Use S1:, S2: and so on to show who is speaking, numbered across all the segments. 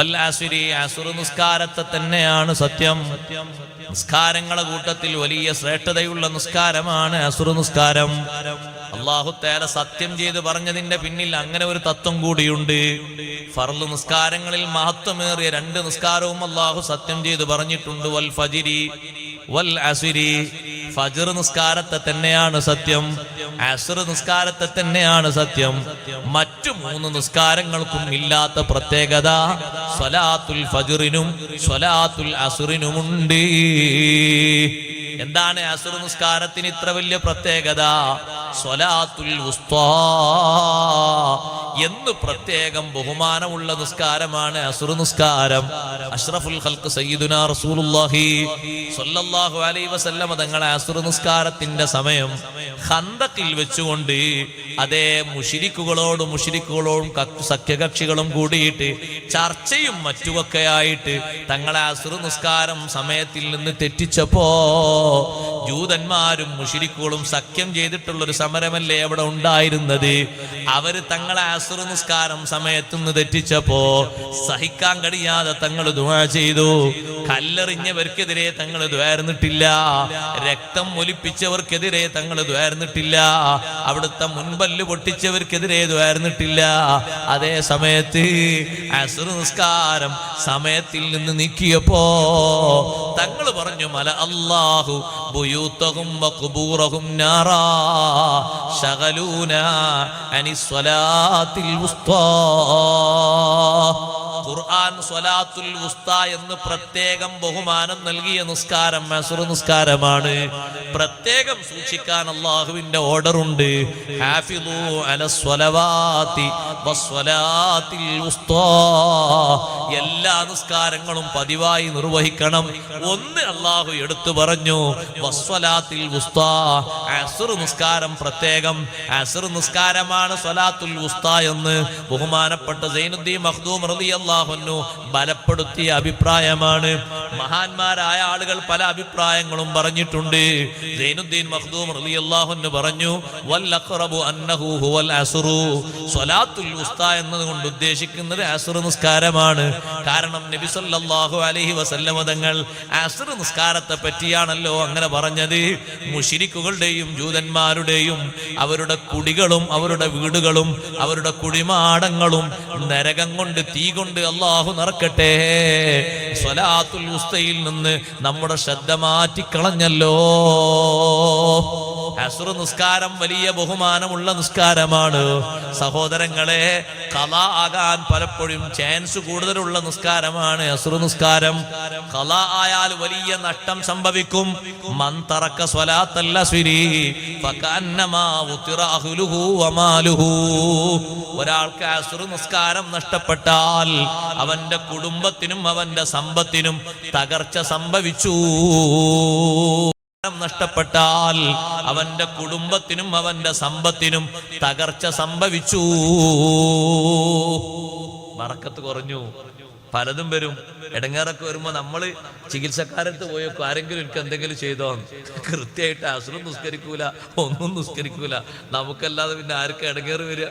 S1: വല്ലാസുരി അസുറു നിസ്കാരത്തെ തന്നെയാണ് സത്യം. നിസ്കാരങ്ങളെ കൂട്ടത്തിൽ വലിയ ശ്രേഷ്ഠതയുള്ള നിസ്കാരമാണ് അസുറു നിസ്കാരം. അള്ളാഹു തേര സത്യം ചെയ്ത് പറഞ്ഞതിന്റെ പിന്നിൽ അങ്ങനെ ഒരു തത്വം കൂടിയുണ്ട്. ഫർൾ നിസ്കാരങ്ങളിൽ മഹത്വമേറിയ രണ്ട് നിസ്കാരവും അള്ളാഹു സത്യം ചെയ്ത് പറഞ്ഞിട്ടുണ്ട്. വൽ ഫജിരി വൽ അസുരി. ഫജർ നിസ്കാരത്തെ തന്നെയാണ് സത്യം അസർ നിസ്കാരത്തെ തന്നെയാണ് സത്യം. മറ്റു മൂന്ന് നിസ്കാരങ്ങൾക്കും ഇല്ലാത്ത പ്രത്യേകത സ്വലാത്തുൽ ഫജറിനും സ്വലാത്തുൽ അസുറിനുമുണ്ട്. എന്താണ് അസുർ നിസ്കാരത്തിന് ഇത്ര വലിയ പ്രത്യേകത? സ്വലാത്തുൽ എന്ന് പ്രത്യേകം ബഹുമാനമുള്ള നിസ്കാരമാണ് അസുർ നിസ്കാരം. അഷ്റഫുൽ ഖൽക്ക് സയ്യിദുന റസൂലുള്ളാഹി സ്വല്ലല്ലാഹു അലൈഹി വസല്ലം തങ്ങളെ അസുർ നിസ്കാരത്തിന്റെ സമയം ഹന്തക്കിൽ വെച്ചുകൊണ്ട് അതേ മുഷിരിക്കുകളോടും മുഷിരിക്കുകളോടും കക്ക് സഖ്യകക്ഷികളും കൂടിയിട്ട് ചർച്ചയും മറ്റുമൊക്കെ ആയിട്ട് തങ്ങളെ അസുർ നിസ്കാരം സമയത്തിൽ നിന്ന് തെറ്റിച്ചപ്പോ ജൂതന്മാരും മുഷിരിക്കുകളും സഖ്യം ചെയ്തിട്ടുള്ള ഒരു സമരമല്ലേ അവിടെ ഉണ്ടായിരുന്നത്? അവർ തങ്ങളെ അസുർ നിസ്കാരം സമയത്തു നിന്ന് തെറ്റിച്ചപ്പോ സഹിക്കാൻ കഴിയാതെ തങ്ങൾ ദുവാ ചെയ്തു. കല്ലെറിഞ്ഞവർക്കെതിരെ തങ്ങൾ ദ്വാരുന്നിട്ടില്ല രക്തം ഒലിപ്പിച്ചവർക്കെതിരെ തങ്ങൾ ദ്വാരുന്നിട്ടില്ല അവിടുത്തെ മുൻപല്ല് പൊട്ടിച്ചവർക്കെതിരെ ദ്വാരുന്നിട്ടില്ല അതേ സമയത്ത് അസുർ നിസ്കാരം സമയത്തിൽ നിന്ന് നീക്കിയപ്പോ തങ്ങൾ പറഞ്ഞു മല അല്ലാഹു ബുയൂത്തഹും വഖുബൂറഹും നാറാ ശഗലൂന അനി സ്വലാത്തിൽ ഉസ്താ. ഖുർആൻ സ്വലാത്തുൽ ഉസ്ത എന്ന് പ്രത്യേകം ബഹുമാനം നൽകിയ നിസ്കാരം മസുർ നിസ്കാരമാണ്. പ്രത്യേകം സൂക്ഷിക്കാൻ അള്ളാഹുവിന്റെ ഓർഡർ ഉണ്ട്. ഹാഫിദു അല സ്വലവാതി വസ്വലാത്തിൽ ഉസ്താ എല്ലാ നിസ്കാരങ്ങളും പതിവായി നിർവഹിക്കണം. ഒന്ന് അള്ളാഹു എടുത്തു പറഞ്ഞു വസ്വലാത്തിൽ നിസ്കാരം പ്രത്യേകം. നിസ്കാരമാണ് സ്വലാത്തുൽ ഉസ്താ എന്ന് ബഹുമാനപ്പെട്ട സൈനുദ്ദീൻ മഖ്ദൂം റളിയല്ലാഹുന്നു ബലപ്പെടുത്തിയ അഭിപ്രായമാണ്. മഹാന്മാരായ ആളുകൾ പല അഭിപ്രായങ്ങളും പറഞ്ഞിട്ടുണ്ട്. സൈനുദ്ദീൻ മഖ്ദൂം അള്ളാഹുന്ന് പറഞ്ഞു എന്നതുകൊണ്ട് ഉദ്ദേശിക്കുന്നത് അസുർ നിസ്കാരമാണ്. കാരണം നബി സല്ലല്ലാഹു അലൈഹി വസല്ലമ തങ്ങൾ അസ്ർ നിസ്കാരത്തെ പറ്റിയാണല്ലോ അങ്ങനെ പറഞ്ഞത്. മുഷിരിക്കുകളുടെയും ജൂതന്മാരുടെയും അവരുടെ കുടികളും അവരുടെ വീടുകളും അവരുടെ കുടിമാടങ്ങളും നരകം കൊണ്ട് തീ കൊണ്ട് അള്ളാഹു നിറക്കട്ടെ. സ്വലാത്തുൽ ഉസ്തയിൽ നിന്ന് നമ്മുടെ ശ്രദ്ധ മാറ്റിക്കളഞ്ഞല്ലോ. അസുർ നിസ്കാരം വലിയ ബഹുമാനമുള്ള നിസ്കാരമാണ്. സഹോദരങ്ങളെ കല ആകാൻ പലപ്പോഴും ചാൻസ് കൂടുതലുള്ള നിസ്കാരമാണ് അസുർ നിസ്കാരം കല ആയാൽ വലിയ നഷ്ടം സംഭവിക്കും. മന്തറക്ക സ്വലാത്തല്ല സുരി ഒരാൾക്ക് അസുർ നിസ്കാരം നഷ്ടപ്പെട്ടാൽ അവന്റെ കുടുംബത്തിനും അവന്റെ സമ്പത്തിനും തകർച്ച സംഭവിച്ചു. നഷ്ടപ്പെട്ടാൽ അവന്റെ കുടുംബത്തിനും അവന്റെ സമ്പത്തിനും തകർച്ച സംഭവിച്ചു. വറക്കത്ത് കുറഞ്ഞു. പലതും വരും. ഇടങ്ങേറൊക്കെ വരുമ്പോ നമ്മൾ ചികിത്സക്കാരത്ത് പോയൊക്കെ ആരെങ്കിലും എനിക്ക് എന്തെങ്കിലും ചെയ്തോ? കൃത്യമായിട്ട് അസുഖം നിസ്കരിക്കൂല ഒന്നും നിസ്കരിക്കൂല. നമുക്കല്ലാതെ പിന്നെ ആർക്കും ഇടങ്ങേറ് വരിക?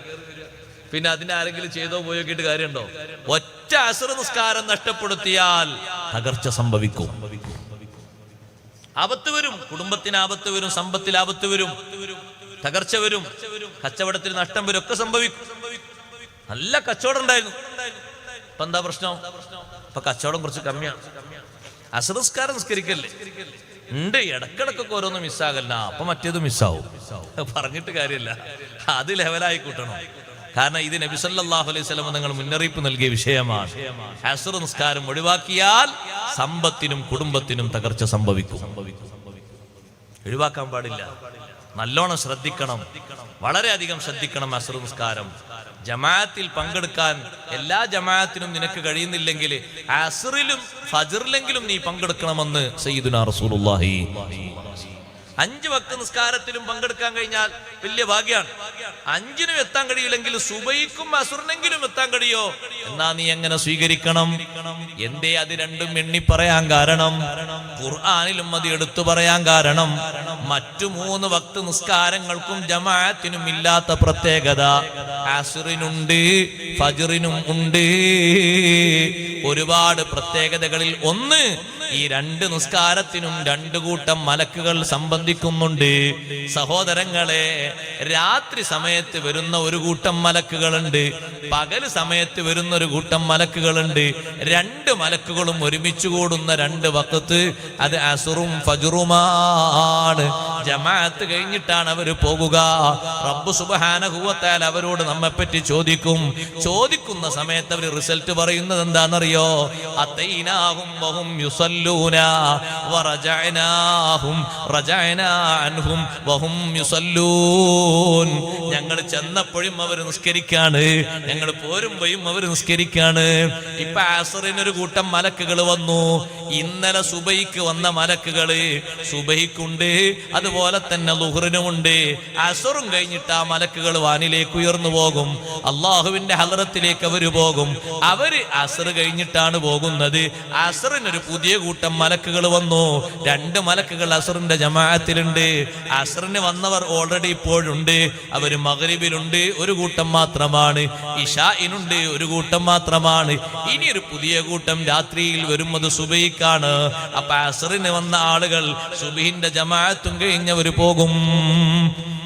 S1: പിന്നെ അതിന് ആരെങ്കിലും ചെയ്തോ പോയോക്കിയിട്ട് കാര്യമുണ്ടോ? ഒറ്റ അസുര നിസ്കാരം നഷ്ടപ്പെടുത്തിയാൽ തകർച്ച സംഭവിക്കും. ആപത്ത് വരും കുടുംബത്തിന് ആപത്ത് വരും സമ്പത്തിൽ ആപത്ത് വരും തകർച്ച വരും കച്ചവടത്തിൽ നഷ്ടം വരും ഒക്കെ സംഭവിക്കും. നല്ല കച്ചവടം ഉണ്ടായിരുന്നു. ഇപ്പൊ എന്താ പ്രശ്നം? ഇപ്പൊ കച്ചവടം കുറച്ച് കമ്മിയാണ്. അസംസ്കാരം നിസ്കരിക്കല്ലേ? ഉണ്ട് ഇടക്കിടക്കൊക്കെ ഓരോന്ന് മിസ്സാകല്ല അപ്പൊ മറ്റേത് മിസ്സാവും പറഞ്ഞിട്ട് കാര്യമില്ല. അത് ലെവലായി കൂട്ടണം. കാരണം ഇത് നബി സല്ലല്ലാഹു അലൈഹി വസല്ലം നിങ്ങൾ മുന്നറിയിപ്പ് നൽകിയ വിഷയമാണ്. ഹസർ നിസ്കാരം ഒഴിവാക്കിയാൽ സമ്പത്തിനും കുടുംബത്തിനും തകർച്ച സംഭവിക്കും. ഒഴിവാക്കാൻ പാടില്ല. നല്ലോണം ശ്രദ്ധിക്കണം. വളരെയധികം ശ്രദ്ധിക്കണം അസുർ നിസ്കാരം. ജമാഅത്തിൽ പങ്കെടുക്കാൻ എല്ലാ ജമാഅത്തിനും നിനക്ക് കഴിയുന്നില്ലെങ്കിൽ അസുറിലും ഫജറിലെങ്കിലും നീ പങ്കെടുക്കണമെന്ന് സയ്യിദുനാ റസൂലുള്ളാഹി. അഞ്ച് വക്ത നിസ്കാരത്തിലും പങ്കെടുക്കാൻ കഴിഞ്ഞാൽ വലിയ ഭാഗ്യാണ് അഞ്ചിനും എത്താൻ കഴിയില്ലെങ്കിൽ സുബൈക്കും അസുറിനെങ്കിലും എത്താൻ കഴിയോ? എന്നാ നീ എങ്ങനെ സ്വീകരിക്കണം? എന്തേ അത് രണ്ടും എണ്ണി പറയാൻ കാരണം? ഖുർആാനിലും അത് എടുത്തു പറയാൻ കാരണം. മറ്റു മൂന്ന് ഭക്ത നിസ്കാരങ്ങൾക്കും ജമാഅത്തിനും ഇല്ലാത്ത പ്രത്യേകത. അസുറിനുണ്ട് ഫജറിനും ഉണ്ട്. ഒരുപാട് പ്രത്യേകതകളിൽ ഒന്ന് ഈ രണ്ട് നിസ്കാരത്തിനും രണ്ടു കൂട്ടം മലക്കുകൾ സംബന്ധിക്കുന്നുണ്ട്. സഹോദരങ്ങളെ രാത്രി സമയത്ത് വരുന്ന ഒരു കൂട്ടം മലക്കുകളുണ്ട്. പകൽ സമയത്ത് വരുന്ന ഒരു കൂട്ടം മലക്കുകളുണ്ട്. രണ്ട് മലക്കുകളും ഒരുമിച്ച് കൂടുന്ന രണ്ട് വക്കത്ത് അത് അസുറും ഫജുറുമാണ്. ജമാഅത്ത് കഴിഞ്ഞിട്ടാണ് അവർ പോകുക. റബ്ബു സുബഹാനഹുവത്താൽ അവരോട് നമ്മെ പറ്റി ചോദിക്കും. ചോദിക്കുന്ന സമയത്ത് അവർ റിസൾട്ട് പറയുന്നത് എന്താണെന്നറിയോ? അത്തൈനാകും യുസല്ലൂന ورجعناهم رجعنا അൻഹും വഹും يصلون. ഞങ്ങൾ ചെന്നപ്പോഴും അവർ നിസ്കരിക്കാണ്. ഞങ്ങൾ പോരുമ്പോഴും അവർ നിസ്കരിക്കാണ്. ഇപ്പൊ ആസറിനൊരു കൂട്ടം മലക്കുകൾ വന്നു. ഇന്നലെ സുബൈക്ക് വന്ന മലക്കുകൾ സുബൈക്കുണ്ട് അതുപോലെ തന്നെ ലുഹറിനുമുണ്ട്. അസറും കഴിഞ്ഞിട്ട് ആ മലക്കുകൾ വാനിലേക്ക് ഉയർന്നു പോകും. അള്ളാഹുവിന്റെ ഹലറത്തിലേക്ക് അവർ പോകും. അവർ അസർ കഴിഞ്ഞിട്ടാണ് പോകുന്നത്. അസറിനൊരു പുതിയ കൂട്ടം മലക്കുകൾ വന്നു. രണ്ട് മലക്കുകൾ അസറിന്റെ ജമാഅത്തിലുണ്ട്. അസറിന് വന്നവർ ഓൾറെഡി ഇപ്പോഴുണ്ട്. അവർ മകരിബിലുണ്ട് ഒരു കൂട്ടം മാത്രമാണ്. ഇഷായിനുണ്ട് ഒരു കൂട്ടം മാത്രമാണ്. ഇനി ഒരു പുതിയ കൂട്ടം രാത്രിയിൽ വരുന്നത് സുബൈക്കാണ്. അപ്പൊ അസറിന് വന്ന ആളുകൾ സുബിഹിന്റെ ജമാഅത്തും കഴിഞ്ഞവര് പോകും.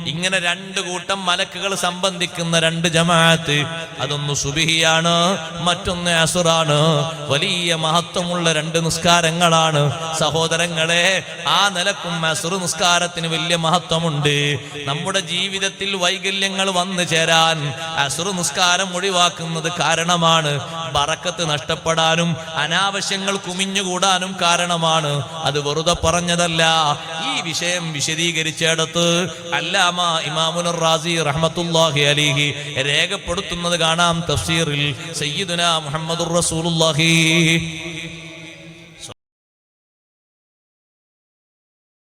S1: ഇങ്ങനെ രണ്ട് കൂട്ടം മലക്കുകൾ സംബന്ധിക്കുന്ന രണ്ട് ജമാഅത്ത്. അതൊന്ന് സുബിഹിയാണ് മറ്റൊന്ന് അസുറാണ്. വലിയ മഹത്വമുള്ള രണ്ട് നിസ്കാരങ്ങളാണ്. സഹോദരങ്ങളെ ആ നിലക്കും അസുർ നിസ്കാരത്തിന് വലിയ മഹത്വമുണ്ട്. നമ്മുടെ ജീവിതത്തിൽ വൈകല്യങ്ങൾ വന്നു ചേരാൻ അസുർ നിസ്കാരം ഒഴിവാക്കുന്നത് കാരണമാണ്. ബറക്കത്ത് നഷ്ടപ്പെടാനും അനാവശ്യങ്ങൾ കുമിഞ്ഞുകൂടാനും കാരണമാണ്. അത് വെറുതെ പറഞ്ഞതല്ല. ഈ വിഷയം വിശദീകരിച്ചിടത്ത് അല്ലാമ ഇമാമുൽ റാസി റഹ്മത്തുല്ലാഹി അലിഹി രേഖപ്പെടുത്തുന്നത് കാണാം തഫ്സീറിൽ സയ്യിദുന മുഹമ്മദുർ റസൂലുള്ളാഹി.